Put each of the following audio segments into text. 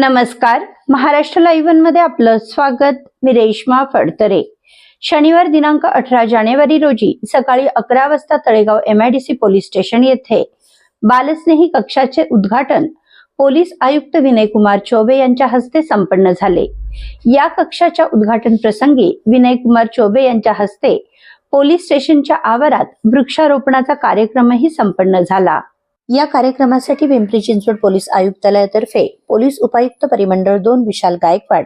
नमस्कार. महाराष्ट्र लाईव्हमध्ये आपलं स्वागत. मी रेश्मा फडतरे. शनिवार दिनांक अठरा जानेवारी रोजी सकाळी अकरा वाजता तळेगाव एमआयडीसी पोलीस स्टेशन येथे बालस्नेही कक्षाचे उद्घाटन पोलीस आयुक्त विनय कुमार चौबे यांच्या हस्ते संपन्न झाले. या कक्षाच्या उद्घाटन प्रसंगी विनय कुमार चौबे यांच्या हस्ते पोलीस स्टेशनच्या आवारात वृक्षारोपणाचा कार्यक्रमही संपन्न झाला. या कार्यक्रमासाठी पिंपरी चिंचवड पोलीस आयुक्तालयातर्फे पोलीस उपायुक्त परिमंडळ दोन विशाल गायकवाड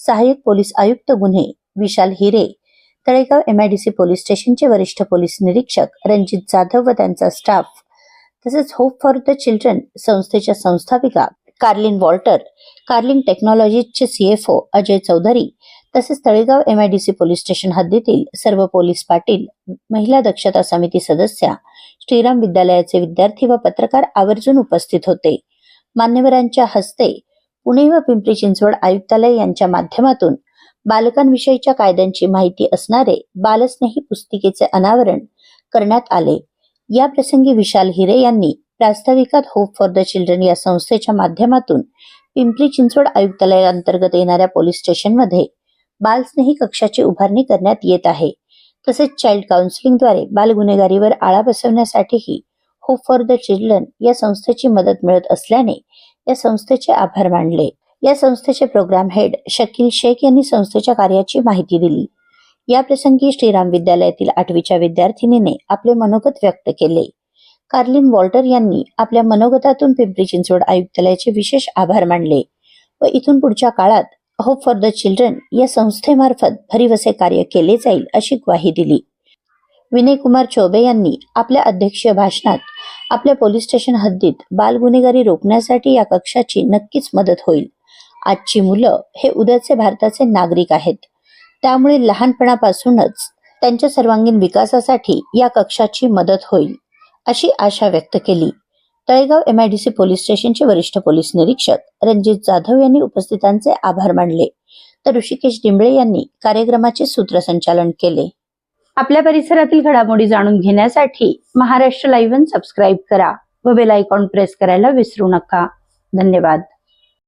सहाय्यक पोलीस आयुक्त गुन्हे विशाल हिरे तळेगाव एमआयडीसी पोलीस स्टेशनचे वरिष्ठ पोलीस निरीक्षक रणजित जाधव व त्यांचा स्टाफ तसेच होप फॉर द चिल्ड्रन संस्थेच्या संस्थापिका कार्लिन वॉल्टर कार्लिंग टेक्नॉलॉजीजचे सीएफओ अजय चौधरी तसेच तळेगाव एमआयडीसी पोलीस स्टेशन हद्दीतील सर्व पोलीस पाटील महिला दक्षता समिती सदस्या श्रीराम विद्यालयाचे विद्यार्थी व पत्रकार आवर्जून उपस्थित होते. मान्यवरांच्या हस्ते पुणे व पिंपरी चिंचवड आयुक्तालय यांच्या माध्यमातून बालकांविषयीच्या कायद्यांची माहिती असणारे बालस्नेही पुस्तिकेचे अनावरण करण्यात आले. या प्रसंगी विशाल हिरे यांनी प्रास्ताविकात होप फॉर द चिल्ड्रन या संस्थेच्या माध्यमातून पिंपरी चिंचवड आयुक्तालयाअंतर्गत येणाऱ्या पोलीस स्टेशनमध्ये बालस्नेही कक्षाची उभारणी करण्यात येत आहे. तसेच चाइल्ड काउन्सिलिंगद्वारे बालगुन्हेगारीवर आळा बसवण्यासाठीही होप फॉर द चिल्ड्रन या संस्थेची मदत मिळत असल्याने या संस्थेचे आभार मानले. या संस्थेचे प्रोग्राम हेड शकील शेख यांनी संस्थेच्या कार्याची माहिती दिली. या प्रसंगी श्रीराम विद्यालयातील आठवीच्या विद्यार्थिनीने आपले मनोगत व्यक्त केले. कार्लिन वॉल्टर यांनी आपल्या मनोगतातून पिंपरी चिंचवड आयुक्तालयाचे विशेष आभार मानले व इथून पुढच्या काळात होप फॉर द चिल्ड्रन या संस्थेमार्फत भरीवसे कार्य केले जाईल अशी ग्वाही दिली. विनय कुमार चौबे यांनी आपल्या अध्यक्षीय भाषणात आपल्या पोलीस स्टेशन हद्दीत बाल गुन्हेगारी रोखण्यासाठी या कक्षाची नक्कीच मदत होईल. आजची मुलं हे उद्याचे भारताचे नागरिक आहेत. त्यामुळे लहानपणापासूनच त्यांच्या सर्वांगीण विकासासाठी या कक्षाची मदत होईल अशी आशा व्यक्त केली. तळेगाव एमआयडीसी पोलीस स्टेशनचे वरिष्ठ पोलीस निरीक्षक रणजित जाधव यांनी उपस्थितांचे आभार मानले. तर ऋषिकेश डिंबळे यांनी कार्यक्रमाचे सूत्रसंचालन केले. आपल्या परिसरातील घडामोडी जाणून घेण्यासाठी महाराष्ट्र लाईव्ह सबस्क्राईब करा व बेल आयकॉन प्रेस करायला विसरू नका. धन्यवाद.